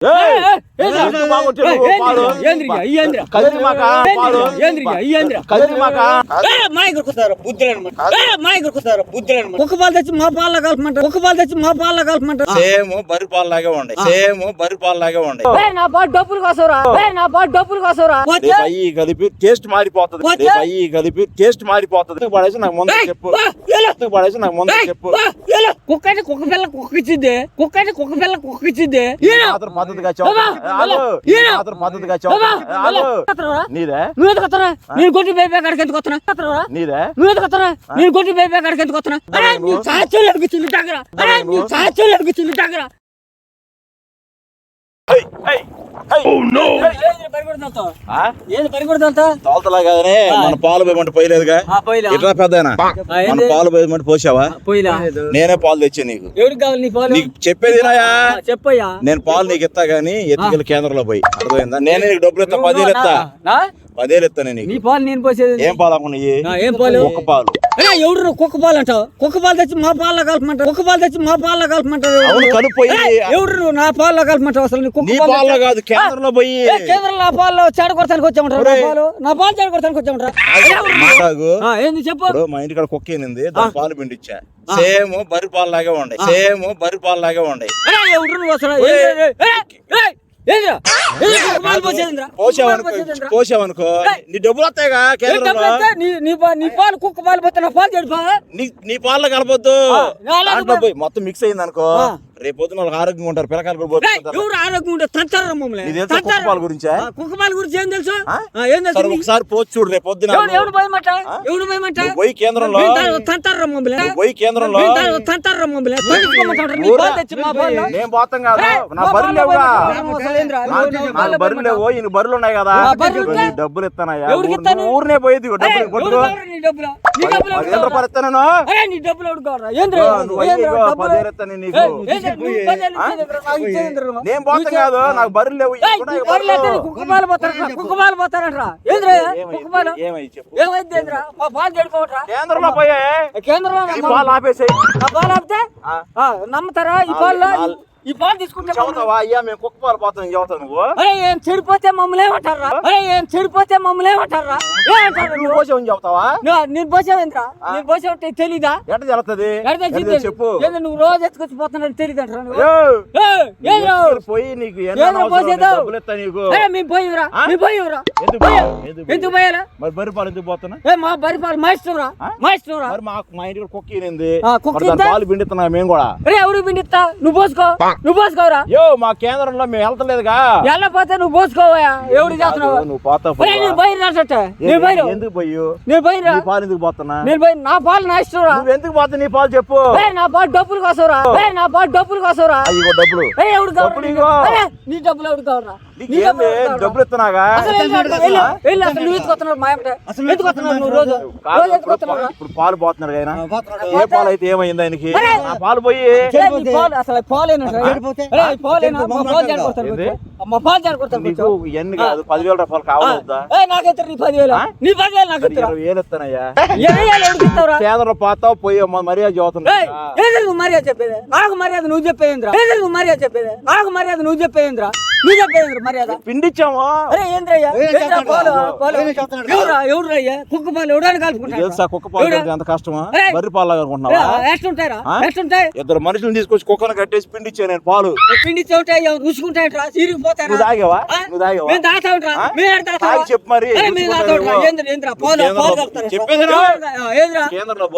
ఏయ్! ఎందుకు నువ్వు పాలు? తెచ్చి మా పాల కలపమంట కుక్క పాలు తెచ్చి మా పాల కలపమంట సేమ్ బరి పాలలాగే ఉండే సేమ్ బరి పాలలాగే ఉండే. ఏయ్, నా పాటు డబ్బులు కోసరా? నా పాటు డబ్బులు కోసరా? అయ్యి కలిపి టేస్ట్ మారిపోతుంది. రేపు అయ్యి కలిపి టేస్ట్ మారిపోతుంది. పడేసి నాకు ముందు చెప్పు. పడేసి నాకు ముందు చెప్పు. కుక్క కుక్క పిల్ల కుక్క ఇచ్చింది కుక్క కుక్క పిల్ల కుక్క ఇచ్చింది పద్ధతిగా చెబుతా. నేను కొట్టి బేబీ అక్కడికి ఎందుకు వస్తున్నా? నీదే? నువ్వు ఎందుకు వస్తున్నా నేను కొట్టి బేబీ అక్కడికి ఎందుకు వస్తున్నా? అరే నీ చాచులు అనిపించింది దగ్గర అరే నీ చాచులు అనిపించింది దగ్గర హై, హై, హై. ఏంది పరిగెడుతుందో? ఆ? ఏంది పరిగెడుతుందో? తోలతలా కాదనే మన పాలు పోయమంటే పోయలేదుగా. ఆ, పోయిలా. ఇట్లా పెద్దనా ఆ, మన ఏంది? పాలు పోయమంటే పోసావా? పోయిలా? నేనే పాలు తెచ్చా నీకు. ఎవరికి కావాలి నీ పాలు? నీకు చెప్పేదినాయా ఆ, చెప్పయ్యా. నేను పాలు నీకు ఇస్తా గానీ ఎత్తుకెళ్ళి కేంద్రంలో పోయి. అర్థమైందా? నేనే నీకు డబ్బులు ఇస్తా పదేలు ఇస్తా నా? పదేలు ఇస్తాను నీకు. నీ పాలు నేను పోసేది ఏం పాలు అమ్ముకున్నాయి? ఆ, ఏం పాలు? ఒక్క పాలు. కుక్క పాలు అంటావు? కుక్క పాలు తెచ్చి మా పాలలో కలపమంటావు? కుక్క పాలు తెచ్చి మా పాలలో కలుపుపోయి ఎవడు నా పాలలో కలపమంటావు అసలు? నీ కుక్క నీ పాలు పాలలో కాదు కేంద్రంలో పోయి కేంద్రం పాలు చెడ కొడతానికి వచ్చామంటారు? పాలు? నా పాలు చెడ కొడతానికి వచ్చామంటారా ఏంది చెప్పు? మా ఇంటికాడ కుక్క దాని పాలు పిండిచ్చా. సేమ్ బరి పాలు లాగే ఉండే సేమ్ బరి పాలు లాగే ఉండే ఏంది? ఏంది పాలు పాలు పోసావనుకో నీ డబ్బులు వస్తాయిగా నీ పాలు కుక్క పాలు పోతే నా పాలు చెడిపా నీ పాలలో కలపొద్దు. మొత్తం మిక్స్ అయింది అనుకో. రేపు పొద్దున వాళ్ళకి ఆరోగ్యంగా ఉంటారు పిల్లకాయలు కూడా ఏయ్, పోతుంటారు. ఎవరు ఆరోగ్యం ఉంటే తంటారా మమ్మల్ని. నీకు తెలుసా కుక్క తంతారా? పాలు గురించా? ఆ, కుక్క పాలు గురించి ఏం తెలుసు? ఏం తెలుసు? ఒకసారి పోచి చూడు రేపు పొద్దున. ఎవడు భయమంట? ఎవడు నువ్వు పోయి కేంద్రంలో తంతారా మమ్మల్ని. పోయి కేంద్రంలో తంతారా మమ్మల్ని. నేను పోతాం కాదు. నా లేవుగా. నువ్వు- నువ్వు నాకు బర్రెలు లేవు? ఈయన బర్రెలు ఉన్నాయి కదా. డబ్బులు ఇస్తానయ్యా? ఊరినే పోయేది డబ్బులు పదివేల కావాలా? రూపాయలు ఇస్తాను. అరే, నీ డబ్బులు ఎవడు కావాలా? ఏందిరా? నువ్వు ఏందిరా అయ్యి ఇగో డబ్బులు? పదివేలు ఇస్తాను నీకు. నేను పోతాం కాదు నాకు బర్రెలు లేవు బర్రెలు. కుక్క పాలు పోతారంట్రా. ఏందిరా? చెప్పు. ఏమైంది ఏందిరా? మా పాలు చెడిపోవట్రా? కేంద్రంలో పోయే. కేంద్రంలో పాలు ఆపేసాయి. ఆ పాలు ఆపితే? నమ్ముతారా? ఈ పాలు ఈ పాలు తీసుకుంటే చదువుతావా? అయ్యా మేము కుక్క పాలు పోతాం చదువుతావు నువ్వు? అరే ఏం చెడిపోతే మమ్మల్ని ఏమంటారా? అరే ఏం చెడిపోతే మమ్మల్ని ఏమంటారా? ఏమంటారు నువ్వు పోసావు చెప్తావా నేను పోసావేంద్రా నేను పోసావంటే తెలీదా? జరుగుతుంది? చెప్పు. ఏంది నువ్వు రోజు ఎత్తుకొచ్చి పోతున్నాడు పోయి నీకు అరే మేము పోయివరా ఎందుకు మరి బరి పాలు పోతున్నా? ఏ మా బరి పాలు మా ఆ? మా మరి ఇంటికి కుక్క? పాలు పిండిస్తున్నా మేము కూడా? అరే ఎవడు పిండిస్తా? నువ్వు పోసుకో. నువ్వు పోసుకోరా యో మా కేంద్రంలో మేము వెళ్తలేదుగా. వెళ్ళపోతే నువ్వు పోసుకోవా ఎవడు చేస్తున్నావు? నువ్వు పోతా నేను బయలు రాసట నేను బయలు ఎందుకు పోయు? నేను నీ పాలు ఎందుకు పోతున్నా? నేను బయలు నా పాలు నా ఇష్టంరా నువ్వు ఎందుకు పోతా నీ పాలు చెప్పు. నా పాటు డబ్బులు కోసరా. నా పాటు డబ్బులు కోసరా. అయ్యో డబ్బులు. ఎవడు కావాలా నీ డబ్బులు ఎవడు ఏంది డబ్బులు ఇస్తున్నాగా ఇప్పుడు పాలు పోతున్నాడు ఆయన. ఏ పాలు అయితే ఏమైంది ఆయనకి? పాలు పోయి అసలు నీకు. ఇవన్నీ కాదు పదివేల రూపాయలు కావాలొద్దా నీ పదివేలు. ఆ? నీ పదివేలు నాకు ఇరవై వేలు ఇస్తానయ్యా. పోతావు పోయి మర్యాద చదువుతున్నా మర్యాద చెప్పేది? నాకు మర్యాద నువ్వు నువ్వు మర్యాద చెప్పేది? నాకు మర్యాద నువ్వు మర్యాద పిండిచ్చాము. అరే ఏంద్రయ్యా? ఏంద్రా పాలు ఎవరా? కుక్క పాలు పాలు ఎంత కష్టమా. బర్రి పాలు అనుకుంటున్నావా? ఇద్దరు మనుషులు తీసుకొచ్చి కుక్కను కట్టేసి పిండిచ్చా నేను పాలు. పిండి ఉంటాయి నువ్వు తాగావా? నువ్వు మేము? మేము తాగుతాం? చెప్పు మరి. మేము. ఏంద్ర ఏంద్ర పాలు పాలు కలుపుతారా చెప్పేదిరా? ఏంద్రా? కేంద్రంలో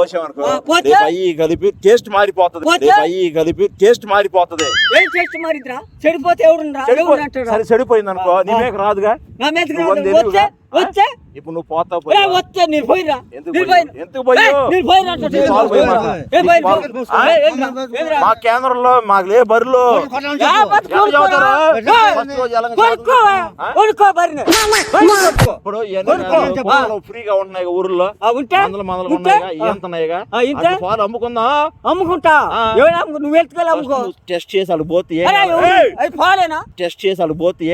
అయ్యి కలిపి టేస్ట్ మారిపోతుంది. పోతే? రేపు అయ్యి కలిపి టేస్ట్ మారిపోతుంది. ఏం చేస్తే మరిద్రా చెడిపోతే ఎవడుండ్రా? అంటాడు సరే చెడిపోయింది అనుకో నీ మీద రాదుగా? నువ్వు ఇప్పుడు పోతావు వచ్చే నేను ఎందుకు? మా కేంద్రంలో మాకు లే కొనుక్కో. ఇప్పుడు ఫ్రీగా ఉంటున్నాయి ఊర్లో? మందలు మందలు ఉంటే? ఉన్నాయిగా? ఎంత పాలు అమ్ముకుందాం? అమ్ముకుంటా. నువ్వు ఎత్తుకెళ్ళి అమ్ముకో. టెస్ట్ చేసి వాళ్ళు పోతే టెస్ట్ చేసి వాళ్ళు పోతే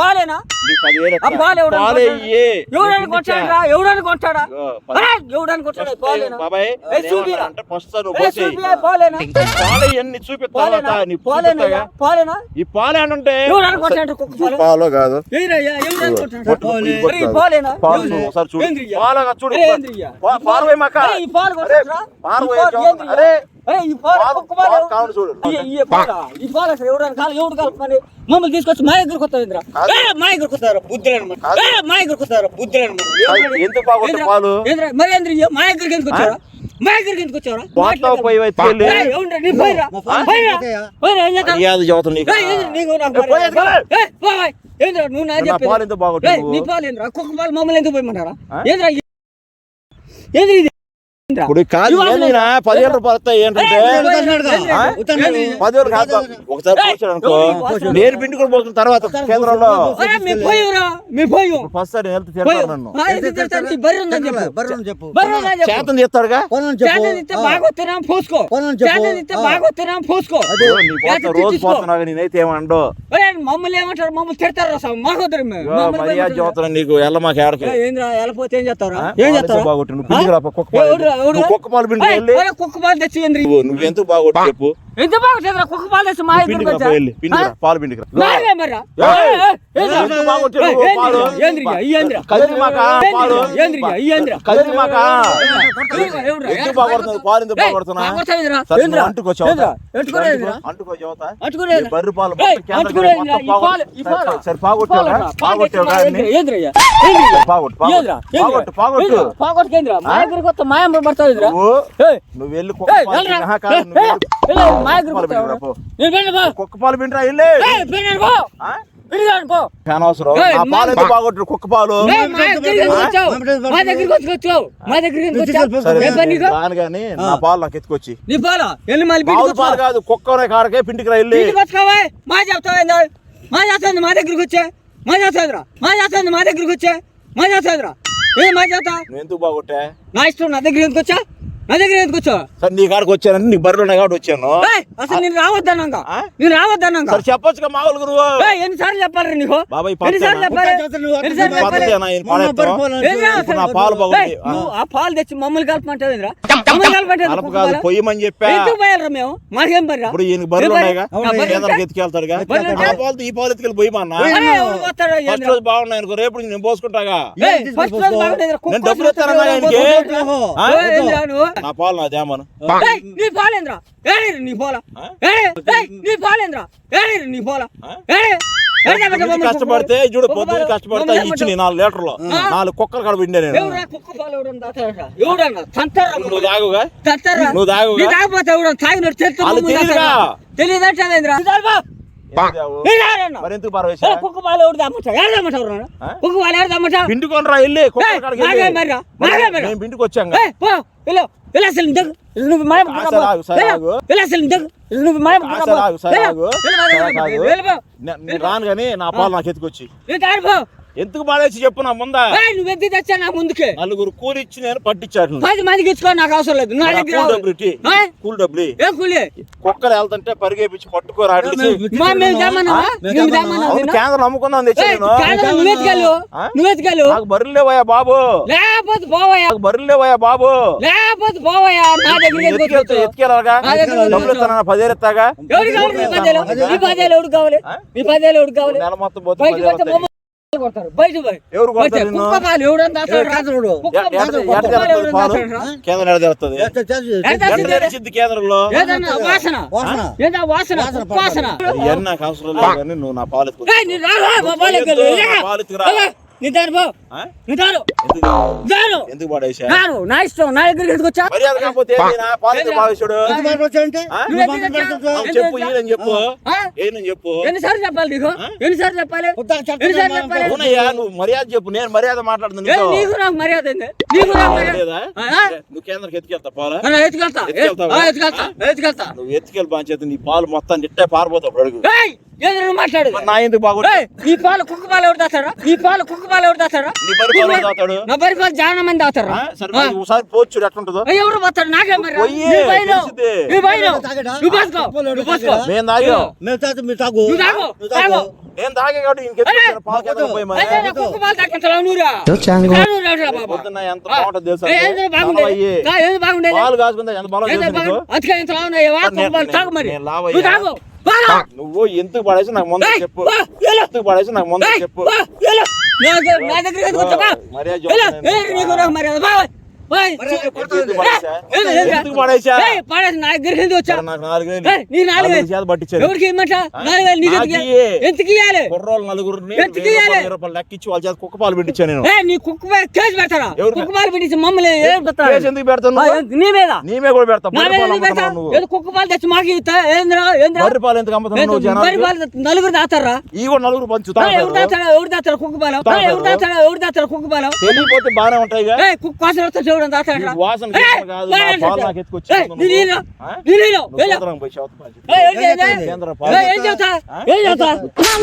పాలేనా ఎవడని కొట్టాడు? ఎవడని కొట్టాడా? ఎవడని కొట్టాడా? బాబాయ్. అంటే పాలేనా? పాలు ఇవన్నీ చూపిస్తా పాలేనా? నీ పాలేనా? ఈ పాలు ఎవడని కొట్టాడు? కాదు. పాలేనా? ఏంది? చూడు, ఒకసారి? పాలుగా పాలు పోయి మాక అరే, ఈ పాలు పోయి? అరే మమ్మల్ని తీసుకొచ్చి మా దగ్గరకు. ఏ, మా దగ్గరకు వస్తారు బుద్ధులేను. మా దగ్గరకు వస్తారు బుద్ధులేను మరి. ఏంద్ర మా దగ్గరికి ఎందుకు వచ్చారా మా దగ్గరికి ఎందుకు వచ్చారా ఏంద్ర నువ్వు నా? పాలు ఏంద్రా కుక్క పాలు మమ్మల్ని ఎందుకు పోయమంటారా? ఆ? ఏంద్రా ఇది? ఏంద్ర ఇది? ఏంద్రా? ఇప్పుడు కాదు పదివేల రూపాయలు వస్తాయి ఏంటంటే? పదివేలు కాదు ఒకసారి అనుకో? నేను పిండి కూడా పోసిన తర్వాత కేంద్రంలో ఫస్ట్ హెల్త్ చెప్పు చేతం పోతా చేతది రోజు. పోతున్నావు నేనైతే ఏమండో? మమ్మల్ని ఏమంటారు? మమ్మల్ని తిడతారు మర్యాద నీకు ఎల్ల మాకు ఏడకి ఏం చేస్తారా ఆ? ఏం పాలు చేస్తారా కుక్క పాలు ఎవడురా, ఎవడురా? నువ్వు కుక్క పాలు పిండికి ఏయ్, వెళ్ళి ఒరేయ్, కుక్క పాలు తెచ్చి ఏంద్రి నువ్వు నువ్వు ఎందుకు బాగొట్టు చెప్పు? ఎంత బాగా చేద్దరా కుక్క పాలు తెచ్చి మా పిండికి దగ్గరకు రా, వచ్చా? వెళ్ళి పిండికి రా, ఆ? పాలు పాలు, పాగొట్టు. ఈ పాలు. సరే, సరే పాగొట్టావా? పాలట్రా, పాగొట్టావు పాలట్రా, కానీ ఏంద్రయ్యా? ఏంద్రయ్యా? పాగొట్టు పాగొట్టు ఏంద్రా? పాగొట్టు పాగొట్టు ఏంద్రా? పాగొట్టుకేంద్రా? మా దగ్గరికి వస్తే మా అమ్మ పడతావు ఏంద్రా? నువ్వు ఏయ్, నువ్వు వెళ్ళి కుక్క పాలు? పిండిరా, వెళ్ళి. మా- పాలు ఎందుకు బాగొట్టు కుక్క పాలు ఏయ్, మా దగ్గరికి ఎందుకు వచ్చావు? మా దగ్గరికి వచ్చి వచ్చావు. మా దగ్గరికి ఎందుకు వచ్చావు? సరే ఏ పని నీకు? రాను కానీ నా పాలు నాకు ఎత్తుకొచ్చి. నీ పాలు? వెళ్ళి మళ్ళీ పాలు కాదు కుక్క కాడకే పిండికి రా వెళ్ళి. మా చెప్తావు మా చేస్తుంది మా దగ్గరికి వచ్చే? మా చేస్తుందిరా మా చేస్తుంది మా దగ్గరికి వచ్చే? మా చేస్తుందిరా ఏ మా చేస్తా ఎందుకు బాగొట్టా? నా ఇష్టం నా దగ్గర ఎందుకు వచ్చా? నా దగ్గర ఎందుకు వచ్చా సరే నీ కాడికి వచ్చానంటే నీ బర్రెలు ఉన్నాయి కాబట్టి వచ్చాను. ఏయ్, అసలు నేను రావద్దన్నాగా ఆ? నేను రావద్దన్నాగా సరే చెప్పొచ్చుగా మామూలుగా నువ్వు. ఏయ్, ఎన్నిసార్లు చెప్పాలి నీకు? బాబాయ్ ఎన్నిసార్లు? చెప్పాలి? నా పాలు బాగుంది. నువ్వు ఆ పాలు తెచ్చి మమ్మల్ని కలపమంటావు ఏంద్రా? మమ్మల్ని కలపమంటావు కలప కాదు పొయ్యమని చెప్పా. ఎందుకు పోయాలరా మేము? మాకేం ఇప్పుడు ఈయన బర్రెలు? ఉన్నాయిగా? ఎత్తుకెళ్తాడుగా? ఆ ఈ పాలు ఎత్తుకెళ్ళి పోయమన్నా ఫస్ట్? రోజు బాగున్నాయి అనుకో రేపు నేను పోసుకుంటాగా. నేను డబ్బులు ఇస్తానన్నా ఆయనకి? నా పాలు నా ఏయ్, నీ పాలేంద్రా ఏయ్, నీ పోల? నీ పాలేంద్రా ఏయ్, నీ పోల? కష్టపడితే? కుక్క చూడు కుక్క కష్టపడితే పాలు ఇచ్చి నీ నాలుగు లీటర్లు? నాలుగు కుక్కలు కాడ పిండా నేను. ఎవరా కుక్క నువ్వు తాగుగా? నువ్వు తాగపోతే తాగు? ఇది ఆడన్నా? మరి ఎందుకు పారవేశా కుక్క పాలు ఎవడు దమ్ముతావు? ఎవడు దమ్ముతావు రా? ఆ? కుక్క పాలు ఎవడు దమ్ముతావు? పిండి కొనరా వెళ్ళి. కాడికి నాకే వెళ్ళి. అసలు ఇంతకు. నువ్వు మా. వెళ్ళు అసలు ఇంతకు. నువ్వు రాను కానీ నా పాలు నాకు ఎత్తుకొచ్చి. ఎందుకు పాడేసి చెప్పు నా ముందా? ఏయ్, నువ్వు ఎత్తి తెచ్చా నా ముందుకే? నలుగురు కూలి ఇచ్చి నేను పట్టించాడు పది మందికి ఇచ్చుకో నాకు అవసరం లేదు. నా దగ్గర కూల్ డబ్బులు ఇట్టి. కూల్ డబ్బులు. ఏం కూలి? కుక్కలు వెళ్తుంటే పరిగెపించి పట్టుకోరా? కేంద్రం నమ్ముకుందాం తెచ్చి ఏయ్, నేను. కేంద్రం నువ్వు ఎత్తుకెళ్ళు ఆ? నువ్వు ఎత్తుకెళ్ళు నాకు బర్రెలు లేవయ్యా బాబు. లేకపోతే పోవయ్యా. నాకు బర్రెలు లేవయ్యా బాబు. లేకపోతే పోవయ్యా. నా దగ్గర? ఎత్తుకెళ్ళాలిగా డబ్బులు? ఇస్తాను పదివేలు ఇస్తాగా ఎవరికి కావాలి? మీ పదేలు మీ పదేలు ఎవరికి కావాలి? ఆ? మీ పదేలు ఎవరికి కావాలి? నెల మొత్తం పోతే బయటకు పదివేలు పోతే వస్తాయి. బొమ్మ కొడతారు. బయట పోయి. ఎవరు పోతే కొడతారు నిన్ను? కుక్క పాలు ఎవడంతా కాదుడు. కుక్క ఎడ- ఎడ- పాలు ఎడ కుక్క పాలు తెలుస్తుంది ఎవడంతా పాలు? తాగుతారా? కేంద్రం ఎడ తెలుస్తుంది ఎంత ఎడ తింటారా? తెలిసింది కేంద్రంలో? ఏదన్నా వాసన? వాసన. ఏదా వాసన? కుక్క వాసన ఇవన్నీ నాకు అవసరం లేదు కానీ నువ్వు నా పాలు. పాలు ఎందుకు. నా ఇష్టం. నా దగ్గరికి ఎందుకు వచ్చా? మర్యాద కాకపోతే నా చెప్పు ఈయనని చెప్పు? ఆ? ఏనని చెప్పు? ఎన్నిసార్లు చెప్పాలి నీకు? ఎన్నిసార్లు చెప్పాలి? ఎన్నిసార్లు చెప్పాలి? అవునయ్యా నువ్వు మర్యాద చెప్పు. నేను మర్యాద మాట్లాడుతున్నా నీకు నాకు మర్యాద నీకు మర్యాద? నువ్వు కేంద్రానికి ఎత్తుకెళ్తా పాలా? ఆ, ఎత్తుకెళ్తా. ఏ, ఎత్తుకెళ్తావా? ఆ, ఎత్తుకెళ్తా. ఎత్తుకెళ్తా. నువ్వు ఎత్తుకెళ్ళి బాగా నీ పాలు మొత్తం నిట్టే పారిపోతావు అడుగు. ఏంది నువ్వు మాట్లాడేది? మరి నా ఎందుకు బాగుంది ఏయ్, నీ పాలు కుక్క పాలు ఎవరు తాతారా నీ పాలు కుక్క పాలు ఎవరు తాతారా నీ బరి పాలు ఎవరు తాగుతాడు? నా బరి పాలు చాలా మంది తాతారా? సరే ఒకసారి పోచ్చు ఎట్లుంటుందో. ఎవరు పోతారు? నాకే మరి. నువ్వు పోసుకో. నువ్వు పోసుకో. తాగాం మేము తాగు మీరు తాగు. నువ్వు తాగు. నువ్వు తాగు. నేను తాగే కాబట్టి ఇంకెందుకు పాలు కేంద్రం పోయి మరి. అయితే నా కుక్క పాలు తాగించరా నువ్వురా? నువ్వు రావురా బాబా? పొద్దున్న ఎంత బాగుంటుంది తెలుసా ఏ, ఏంది బాగుండేది. ఏంది పాలు ఎంత బలం ఏంది తెలుసా నీకు? బాగుండేది? అతిగా ఇంత లావున్నాయి, వా, కుక్క పాలు తాగు మరి. నువ్వు తాగు. నువ్వు ఎందుకు పడేసి నాకు ముందు చెప్పు? ఎందుకు పడేసి నాకు ముందు చెప్పు? మర్యాద లెక్కించి వాళ్ళ చేత కుక్క పాలు పెట్టించాను నేను. నీ కుక్క కేసు పెడతారా? కుక్క పాలు పెట్టించి మమ్మల్ని ఏం పెడతారా? కేసు ఎందుకు పెడతాను నీ మీద? కూడా పెడతా నా బర్రె మీద పాలు ఎందుకు పెడతా? అమ్ముతున్నావు నువ్వు. ఏదో కుక్క పాలు తెచ్చి మాకు బర్రె పాలు ఎందుకు అమ్ముతున్నావు పాలు నలుగురు దాతారా? ఈ కూడా నలుగురు పంచుతా ఎవరు దాతారా ఎవరు దాతారా కుక్క పాలు? ఎవరు దాతారా ఎవరు దాతారా కుక్క పాలు? తెలియపోతే బాగానే ఉంటాయిగా. ఏ కుక్క వాసన గీసన కాదు, నా పాలు నాకు ఎత్తుకొచ్చి ఇవ్వను నువ్వు. ఆ? నువ్వు కేంద్రం పోయి శవత పాలు చెప్పు. కేంద్ర పాలు ఏం చేస్తా? ఆ? ఏం చేస్తా?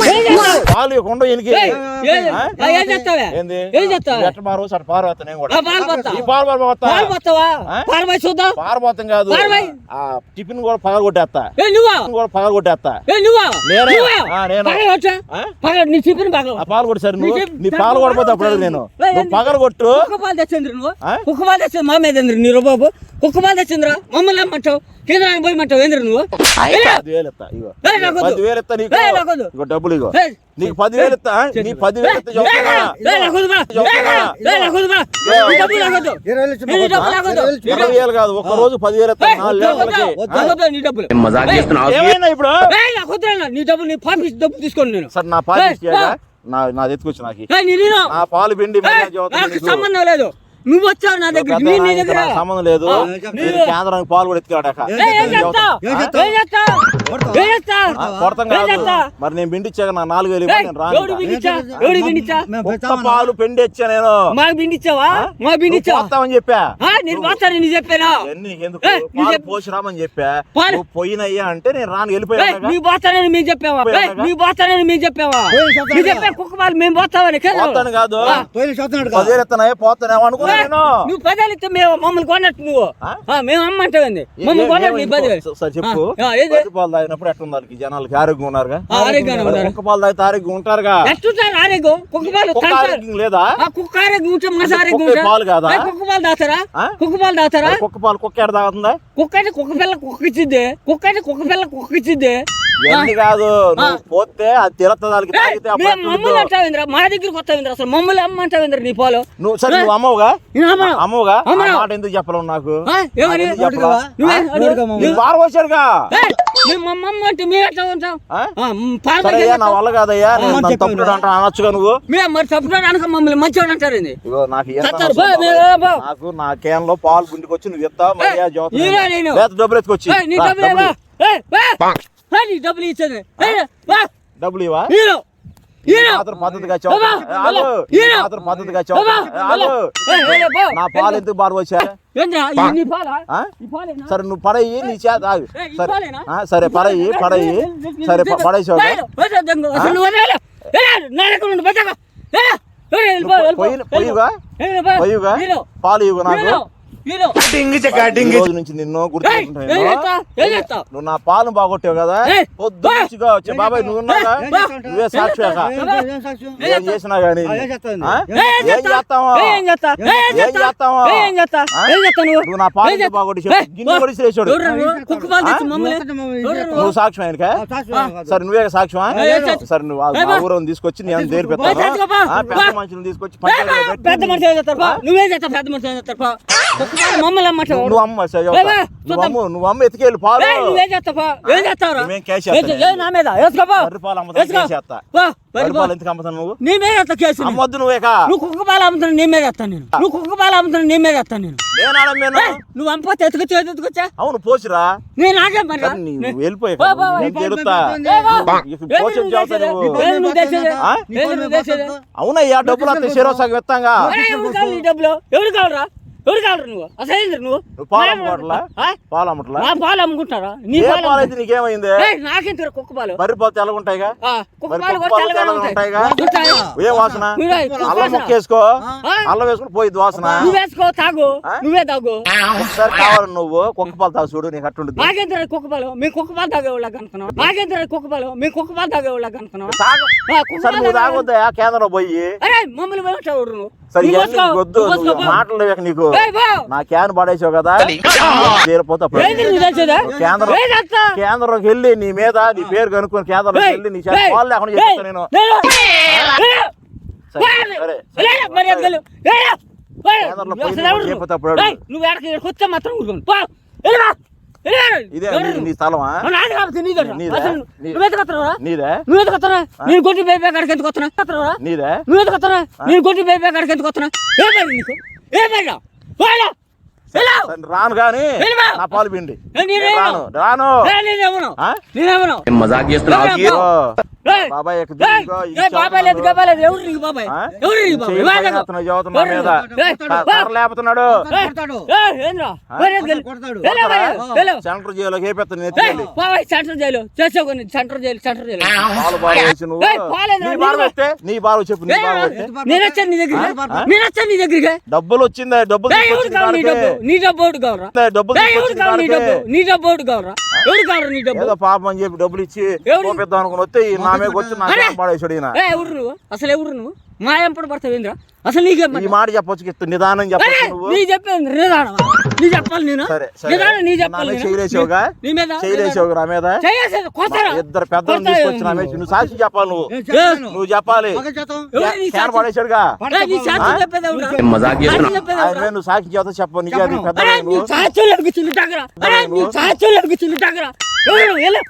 ఏం చేస్తా? పాలు ఇవ్వకుండా ఈయనకి ఏయ్, ఏయ్, ఆ? ఆ, ఏం చేస్తావే? ఏంది? ఏం చేస్తావే? నువ్వు ఎట్ట మారు సరే పారబోతా నేను కూడా. ఆ, పాలు పోతా. ఈ పాలు పారబోతా పాలు పోతావా ఆ? పాలు పోయి చూద్దాం. పారబోతం కాదు. పారబోయ్. ఆ టిఫిన్ కూడా పగల కొట్టేస్తా. ఏ నువ్వా టిఫిన్ కూడా పగల కొట్టేస్తా. ఏ నువ్వా నేనే. పగలు? పగలు నీ పగలు. పాలు కొట్టి సరే నువ్వు. నీ పాలు అప్పుడు నేను. పగల కొట్టు. పాలు నువ్వు. పాలు తెచ్చింది మా మీద ఏంద్ర నీ బాబు కుక్క పాలు తెచ్చిండ్రా మమ్మల్ని అమ్మంటావు కేంద్రానికి పోయి మంటావు ఏంద్ర నువ్వు డబ్బులు ఇగో నీకు పదివేలు ఇస్తా నీ పదివేలు. ఇరవై వేలు కాదు ఒక్క రోజు పదివేలు నీ డబ్బులు ఏమైనా ఇప్పుడు. నీ డబ్బులు నీ పంపించి డబ్బులు తీసుకోండి నేను సరే నా పాలు ఏయ్, ఇచ్చేయగా? పా. నా నా ఎత్తుకొచ్చి నాకు నీ పాలు పిండి. సంబంధం లేదు నువ్వు వచ్చావు నా దగ్గర మీ నీ దగ్గర. సంబంధం లేదు. మీరు కేంద్రానికి పాలు కూడా ఎత్తుకాడాక? మరి నేను పిండిచ్చాక నా నాలుగు వేలు నేను పాలు పిండి ఇచ్చా నేను. మాకు బిండిచ్చావా ఆ? మాకు నువ్వు బిండిచ్చావా పోతావని చెప్పా. ఆ, నేను వస్తాను నీ చెప్పానా? చెప్పు. పోసి రామని చెప్పా పోయినయ్యా అంటే నేను రాను ఏయ్, వెళ్ళిపోయాను నీ పోతానని మేము చెప్పావా? నీ పోతానని మేము చెప్పావా? నీ చెప్పా కుక్క పాలు మేము పోతామని కదా పోతాను కాదు. పోతానేమో నేను నువ్వు పదేళ్ళు ఇస్తే మేము మమ్మల్ని కొన్నట్టు నువ్వు. మేము అమ్మంటావండి మమ్మల్ని కొన్నట్టు నీ పదివేలు సార్ చెప్పు. పాలు తాగినప్పుడు జనాలకి? ఆరోగ్యం ఉన్నారుగా? ఆరోగ్యంగా ఉన్నారు. కుక్క పాలు తాగితే ఆరోగ్యం ఉంటారుగా? ఎట్టుంటారు ఆరోగ్యం. కుక్క పాలు. ఆరోగ్యం లేదా? ఆ కుక్క ఆరోగ్యం ఉంటే ఆరోగ్యం పాలు కాదా? కుక్క పాలు దాతారా ఆ? కుక్క పాలు కుక్క పాలు కుక్క ఎడ తాగుతుందా? కుక్క అంటే కుక్క పిల్ల కుక్క ఇచ్చిద్ది కుక్క అంటే కుక్క పిల్ల కుక్క ఇచ్చిద్ది ఇవన్నీ కాదు? నువ్వు పోతే అది తిరగతుంది వాళ్ళకి తాగితే మమ్మల్ని. అంటావేంద్ర? మా దగ్గరికి వస్తావేంద్ర అసలు? మమ్మల్ని అమ్మంటావేంద్ర నీ పాలు? నువ్వు సరే నువ్వు అమ్మవుగా. అమ్మవుగా. మాట ఎందుకు చెప్పలేవు నాకు? పోసారుగా ఏయ్, మేము అంటే ఎట్లా ఉంటాం? నా. వల్ల కాదయ్యా? తప్పుడు అనొచ్చుగా నువ్వు? మేము మరి తప్పుడు అనక మమ్మల్ని మంచివాడు అంటారు ఏంది? ఇగో నాకు నా కేన్లో పాలు గుండికి వచ్చి నువ్వు. లేకపోతే డబ్బులు ఎత్తుకొచ్చి. ఏయ్, నీ రా, డబ్బులు డబ్బులు ఇవ్వా? ఏయ్, వా. ఏయ్, నీ డబ్బులు ఇచ్చేది ఏయ్, వా. డబ్బులు ఇవా ఈరు. ఈరు. మాత్రం పద్ధతిగా బాబా, చెబుతా ఆగు ఈరా. మాత్రం పద్ధతిగా బాబా, చెబుతా ఆగు ఏయ్, ఏయ్, బా. నా పాలు ఎందుకు బారు వచ్చా ఏంద్రా, ఇది నీ పాలా? ఆ? ఈ పాలేనా? సరే నువ్వు పడయి నీ చేత ఆగు ఏయ్, ఈ సరే పాలేనా? ఆ, సరే పడయి పడయి సరే ప- పడేసావు ఏయ్, వద్దు, వద్దు, అసలు నువ్వు వదిలేయ్. ఏయ్, నా దగ్గర ఉండు, బతక. ఏయ్, ఏయ్, వెళ్ళిపో, వెళ్ళిపో, పొయ్యి వెళ్ళిపో. పొయ్యిగా ఏయ్, వెళ్ళిపో. పొయ్యిగా ఈరు. పాలు ఇవ్వు నాకు ఈరు. ఈరు. ఈ రోజు నుంచి నిన్ను? నువ్వు నా పాలు బాగొట్టావు కదా పొద్దు వచ్చే బాబాయ్ నువ్వు నువ్వే సాక్షిగా ఏం చేసినా గానీ? ఏం చేస్తావ్? ఏం చేస్తావ్? ఏం చేస్తావ్? నువ్వు? నా పాలు? బాగొట్టి గిన్నె కొడిసి వేసాడు. నువ్వు? సాక్ష్యం ఆయనకా సరే నువ్వే సాక్ష్యమా? సరే నువ్వు ఆ-. ఊరు తీసుకొచ్చి నేను. ఆ, పెద్ద బా. మనుషులను తీసుకొచ్చి పెద్ద మనిషి ఏం చేస్తారు బా? నువ్వేం చేస్తావు పెద్ద మనిషి ఏం చేస్తారు నువ్వు అమ్మ నువ్వు. అమ్ము నువ్వు అమ్మ ఎత్తుకెళ్ళి పాలు. నువ్వేం చేస్తావు? ఏం చేస్తావురా? నువ్వేం నా మీద? పాలు అమ్ముతాను. కేసు అమ్ముతాను నువ్వు? నీ మీద. అమ్మొద్దు నువ్వేకా నువ్వు కుక్క పాలు అమ్ముతున్నా నీ మీద వేస్తాను నేను. నువ్వు కుక్క పాలు అమ్ముతున్నా నీ మీద వేస్తాను నేను. నువ్వు ఎత్తుకొచ్చా ఎత్తుకొచ్చా అవును పోసిరా. నేను నాకే మరి నువ్వు నువ్వు? నువ్వు నువ్వు నువ్వు చేసేది? అవునయ్యా డబ్బులు నీ డబ్బులు? ఎవరు కావాలరా? ఎవరు కావాలి నువ్వు? అసలు నువ్వు? పాలు నా- అమ్ముకోవట్లా? ఆ? పాలు అమ్మట్లా నా పాలు అమ్ముకుంటారా నీ ఏ పాలు పాలు అయితే నీకేమైంది? ఏయ్, నాకెంత కుక్క పాలు. బర్రి పాలు తెల్లగుంటాయిగా? ఆ, కుక్క మరి పాలు కుక్క కూడా పాలు తెల్లగానే తెల్లగా ఉంటాయి. ఉంటాయిగా? ఉంటాయి. ఏ వాసన? మీరు కుక్క అల్లం వాసన. ముక్క వేసుకో. ఆ? అల్లం వేసుకుని పోయిద్ది వాసన. నువ్వు వేసుకో తాగు? నువ్వే తాగు. ఒకసారి కావాలి నువ్వు కుక్క పాలు తాగు చూడు నీకు అట్టుంటుంది నాకెంత కుక్క పాలు. మీ కుక్క పాలు తాగేవాళ్ళకి అనుకున్నావు కుక్క పాలు. మీ కుక్క పాలు తాగేవాళ్ళకి అనుకున్నావు తాగు. సరే నువ్వు తాగొద్దా? కేంద్రంలో పోయి. అరే మమ్మల్ని పోగొట్టావు నువ్వు. సరే వద్దు. మాటలు నీకు. నా క్యాన్ పడేసావు కదా? తీరిపోతే? కేంద్రం? కేంద్రంకి వెళ్ళి నీ మీద నీ పేరు కనుక్కొని కేంద్రంలోకి ఏయ్, వెళ్ళి నీ చేత లేకుండా నేను. నువ్వు ఎక్కడికి వస్తే మాత్రం ఊరుకోను. నేను కొట్టి బేబీ కాడికి ఎందుకు వస్తున్నా? నేను కొట్టి బేబీ కాడికి ఎందుకు వస్తున్నా? ఏ పేరు నీకు? ఏ పేరు? పోయిరా. రాను కానీ. నా పాలు పిండి. రాను. రాను? మజాక్ బాబాయ్ లేపుతున్నాడు. సెంటర్ బాబాయ్ centre jail. Centre jail centre jail. నీ బాగా చెప్పు నీ ఏయ్, బాగా వస్తే. నేను వచ్చాను నీ దగ్గరికి. ఆ? నేను వచ్చాను నీ దగ్గరికి. డబ్బులు వచ్చిందా? డబ్బులు నీ. డబ్బు ఒకటి కావరా? డబ్బులు కావాలి నీ. డబ్బు? నీ డబ్బు ఒకటి కావరా? ఎవరు కావరా నీ డబ్బు? ఏదో పాపం అని చెప్పి డబ్బులు ఇచ్చి అనుకుని వస్తే ఈ వచ్చి నా పడేసాడు ఈయన. ఎవరు నువ్వు? అసలు ఎవరు నువ్వు? మా ఎంపడు పడతావు ఏంద్రా అసలు నీకేం ఈ మాట చెప్పొచ్చు నిదానం చెప్పొచ్చు నువ్వు. నీ చెప్పేది నిదానమా? నీ చెప్పాలి నేను? సరే సరే. నిదానం నీ చెప్పాలి నీ మీద? చేయలేసావు నా మీద? ఇద్దరు పెద్దలు కొడతారా? తీసుకొచ్చి నా మీద నువ్వు సాక్షి చెప్పాలి నువ్వు. నువ్వు చెప్పాలి? మీద నువ్వు సాక్షి చేత చెప్పు. నీకు అది పెద్ద నువ్వు. నువ్వు? వెళ్ళు.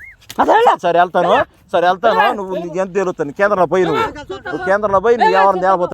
అసలు వెళ్ళు. సరే వెళ్తాను. సరే వెళ్తాను. నువ్వు ఎంత తేలుతాను కేంద్రంలో పోయి నువ్వు. నువ్వు కేంద్రంలో పోయి నీ ఎవరిని తేలబోతావు